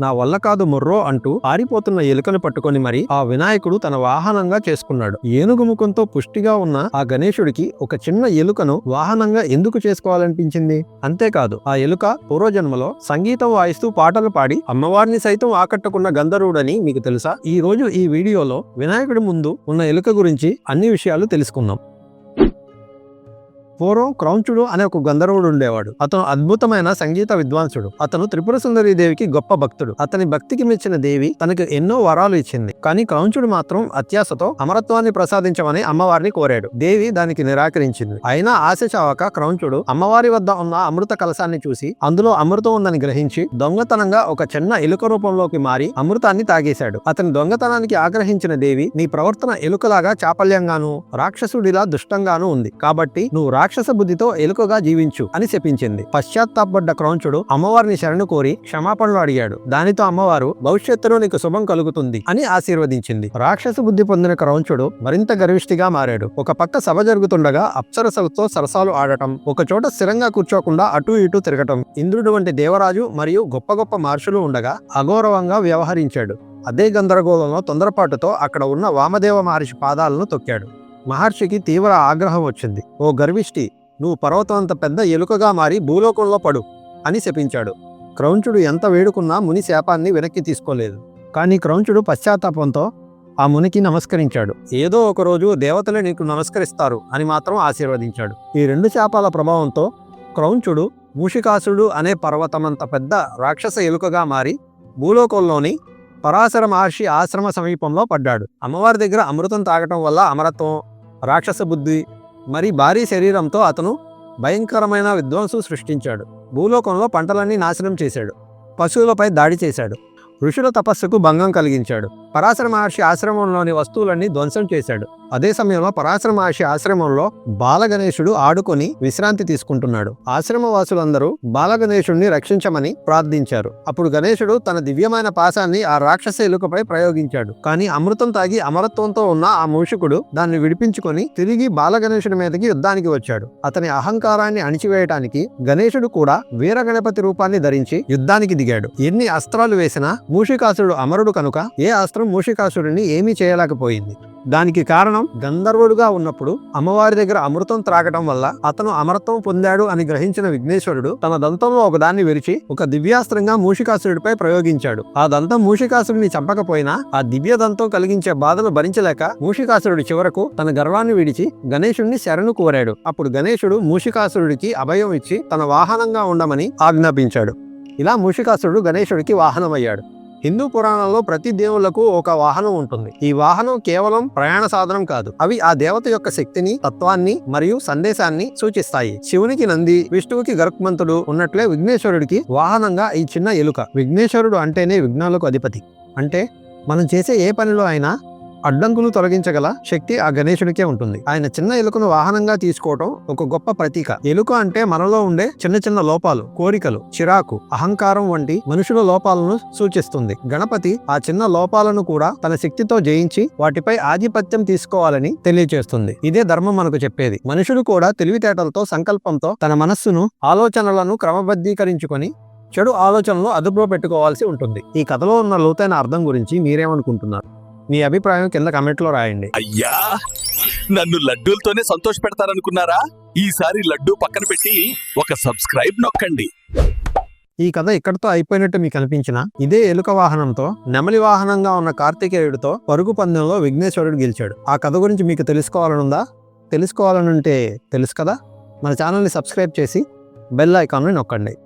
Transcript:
నా వల్ల కాదు మొర్రో అంటూ పారిపోతున్న ఎలుకను పట్టుకొని మరి ఆ వినాయకుడు తన వాహనంగా చేసుకున్నాడు. ఏనుగు ముఖంతో పుష్టిగా ఉన్న ఆ గణేశుడికి ఒక చిన్న ఎలుకను వాహనంగా ఎందుకు చేసుకోవాలనిపించింది? అంతేకాదు ఆ ఎలుక పూర్వజన్మలో సంగీతం వాయిస్తూ పాటలు పాడి అమ్మవారిని సైతం ఆకట్టుకున్న గంధర్వుడని మీకు తెలుసా? ఈ రోజు ఈ వీడియోలో వినాయకుడి ముందు ఉన్న ఎలుక గురించి అన్ని విషయాలు తెలుసుకుందాం. పూర్వం క్రౌంచుడు అనే ఒక గంధర్వుడు ఉండేవాడు. అతను అద్భుతమైన సంగీత విద్వాంసుడు. అతను త్రిపుర సుందరి దేవికి గొప్ప భక్తుడు. అతని భక్తికి మెచ్చిన దేవి తనకు ఎన్నో వరాలు ఇచ్చింది. కానీ క్రౌంచుడు మాత్రం అత్యాశతో అమరత్వాన్ని ప్రసాదించమని అమ్మవారిని కోరాడు. దేవి దానికి నిరాకరించింది. అయినా ఆశ చావక క్రౌంచుడు అమ్మవారి వద్ద ఉన్న అమృత కలశాన్ని చూసి అందులో అమృతం ఉందని గ్రహించి దొంగతనంగా ఒక చిన్న ఎలుక రూపంలోకి మారి అమృతాన్ని తాగేశాడు. అతని దొంగతనానికి ఆగ్రహించిన దేవి నీ ప్రవర్తన ఎలుకలాగా చాపల్యంగాను రాక్షసుడిలా దుష్టంగాను ఉంది. కాబట్టి నువ్వు రాక్షస బుద్ధితో ఎలుకగా జీవించు అని శపించింది. పశ్చాత్తాపడ్డ క్రౌంచుడు అమ్మవారిని శరణు కోరి క్షమాపణలు అడిగాడు. దానితో అమ్మవారు భవిష్యత్తులో నీకు శుభం కలుగుతుంది అని ఆశీర్వదించింది. రాక్షస బుద్ధి పొందిన క్రౌంచుడు మరింత గర్విష్టిగా మారాడు. ఒక పక్క సభ జరుగుతుండగా అప్సరసలతో సరసాలు ఆడటం ఒక చోట స్థిరంగా కూర్చోకుండా అటు ఇటు తిరగటం ఇంద్రుడు వంటి దేవరాజు మరియు గొప్ప గొప్ప మహర్షులు ఉండగా అగౌరవంగా వ్యవహరించాడు. అదే గందరగోళంలో తొందరపాటుతో అక్కడ ఉన్న వామదేవ మహర్షి పాదాలను తొక్కాడు. మహర్షికి తీవ్ర ఆగ్రహం వచ్చింది. ఓ గర్విష్టి నువ్వు పర్వతం అంత పెద్ద ఎలుకగా మారి భూలోకంలో పడు అని శపించాడు. క్రౌంచుడు ఎంత వేడుకున్నా ముని శాపాన్ని వెనక్కి తీసుకోలేదు. కానీ క్రౌంచుడు పశ్చాత్తాపంతో ఆ మునికి నమస్కరించాడు. ఏదో ఒకరోజు దేవతలే నీకు నమస్కరిస్తారు అని మాత్రం ఆశీర్వదించాడు. ఈ రెండు శాపాల ప్రభావంతో క్రౌంచుడు మూషికాసుడు అనే పర్వతమంత పెద్ద రాక్షస ఎలుకగా మారి భూలోకంలోని పరాశర మహర్షి ఆశ్రమ సమీపంలో పడ్డాడు. అమ్మవారి దగ్గర అమృతం తాగటం వల్ల అమరత్వం రాక్షస బుద్ధి మరి భారీ శరీరంతో అతను భయంకరమైన విధ్వంసం సృష్టించాడు. భూలోకంలో పంటలన్నీ నాశనం చేశాడు. పశువులపై దాడి చేశాడు. ఋషుల తపస్సుకు భంగం కలిగించాడు. పరాశర మహర్షి ఆశ్రమంలోని వస్తువులన్నీ ధ్వంసం చేశాడు. అదే సమయంలో పరాశర మహర్షి ఆశ్రమంలో బాలగణేశుడు ఆడుకొని విశ్రాంతి తీసుకుంటున్నాడు. ఆశ్రమవాసులందరూ బాలగణేశుడిని రక్షించమని ప్రార్థించారు. అప్పుడు గణేశుడు తన దివ్యమైన పాశాన్ని ఆ రాక్షస ఎలుకపై ప్రయోగించాడు. కానీ అమృతం తాగి అమరత్వంతో ఉన్న ఆ మూషికుడు దాన్ని విడిపించుకొని తిరిగి బాలగణేశుడి మీదకి యుద్ధానికి వచ్చాడు. అతని అహంకారాన్ని అణిచివేయటానికి గణేశుడు కూడా వీరగణపతి రూపాన్ని ధరించి యుద్ధానికి దిగాడు. ఎన్ని అస్త్రాలు వేసినా మూషికాసురుడు అమరుడు కనుక ఏ అస్త్రం మూషికాసురుడిని ఏమీ చేయలేకపోయింది. దానికి కారణం గంధర్వుడుగా ఉన్నప్పుడు అమ్మవారి దగ్గర అమృతం త్రాగటం వల్ల అతను అమరత్వం పొందాడు అని గ్రహించిన విఘ్నేశ్వరుడు తన దంతంలో ఒకదాన్ని విరిచి ఒక దివ్యాస్త్రంగా మూషికాసురుడిపై ప్రయోగించాడు. ఆ దంతం మూషికాసురుడిని చంపకపోయినా ఆ దివ్య దంతం కలిగించే బాధను భరించలేక మూషికాసురుడు చివరకు తన గర్వాన్ని విడిచి గణేశుడిని శరణు కోరాడు. అప్పుడు గణేశుడు మూషికాసురుడికి అభయం ఇచ్చి తన వాహనంగా ఉండమని ఆజ్ఞాపించాడు. ఇలా మూషికాసురుడు గణేశుడికి వాహనమయ్యాడు. హిందూ పురాణంలో ప్రతి దేవుళ్ళకు ఒక వాహనం ఉంటుంది. ఈ వాహనం కేవలం ప్రయాణ సాధనం కాదు. అవి ఆ దేవత యొక్క శక్తిని తత్వాన్ని మరియు సందేశాన్ని సూచిస్తాయి. శివునికి నంది విష్ణువుకి గరుక్మంతుడు ఉన్నట్లే విఘ్నేశ్వరుడికి వాహనంగా ఈ చిన్న ఎలుక. విఘ్నేశ్వరుడు అంటేనే విఘ్నాలకు అధిపతి. అంటే మనం చేసే ఏ పనిలో అయినా అడ్డంకులు తొలగించగల శక్తి ఆ గణేశుడికే ఉంటుంది. ఆయన చిన్న ఎలుకను వాహనంగా తీసుకోవటం ఒక గొప్ప ప్రతీక. ఎలుక అంటే మనలో ఉండే చిన్న చిన్న లోపాలు కోరికలు చిరాకు అహంకారం వంటి మనుషుల లోపాలను సూచిస్తుంది. గణపతి ఆ చిన్న లోపాలను కూడా తన శక్తితో జయించి వాటిపై ఆధిపత్యం తీసుకోవాలని తెలియజేస్తుంది ఇదే ధర్మం మనకు చెప్పేది. మనుషుడు కూడా తెలివితేటలతో సంకల్పంతో తన మనస్సును ఆలోచనలను క్రమబద్ధీకరించుకొని చెడు ఆలోచనలు అదుపులో పెట్టుకోవాల్సి ఉంటుంది. ఈ కథలో ఉన్న లోతైన అర్థం గురించి మీరేమనుకుంటున్నారు? మీ అభిప్రాయం కింద కమెంట్లో రాయండి. అయ్యా నన్ను లడ్డూలతోనే సంతోష పెడతారనుకున్నారా ఈసారి లడ్డూ పక్కన పెట్టి ఒక సబ్స్క్రైబ్ నొక్కండి. ఈ కథ ఇక్కడితో అయిపోయినట్టు మీకు అనిపించిన ఇదే ఎలుక వాహనంతో నెమలి వాహనంగా ఉన్న కార్తికేయుడితో పరుగు పందెంలో విఘ్నేశ్వరుడు గెలిచాడు. ఆ కథ గురించి మీకు తెలుసుకోవాలనుందా? తెలుసుకోవాలనుంటే తెలుసు కదా? మన ఛానల్ని సబ్స్క్రైబ్ చేసి బెల్ ఐకాన్ని నొక్కండి.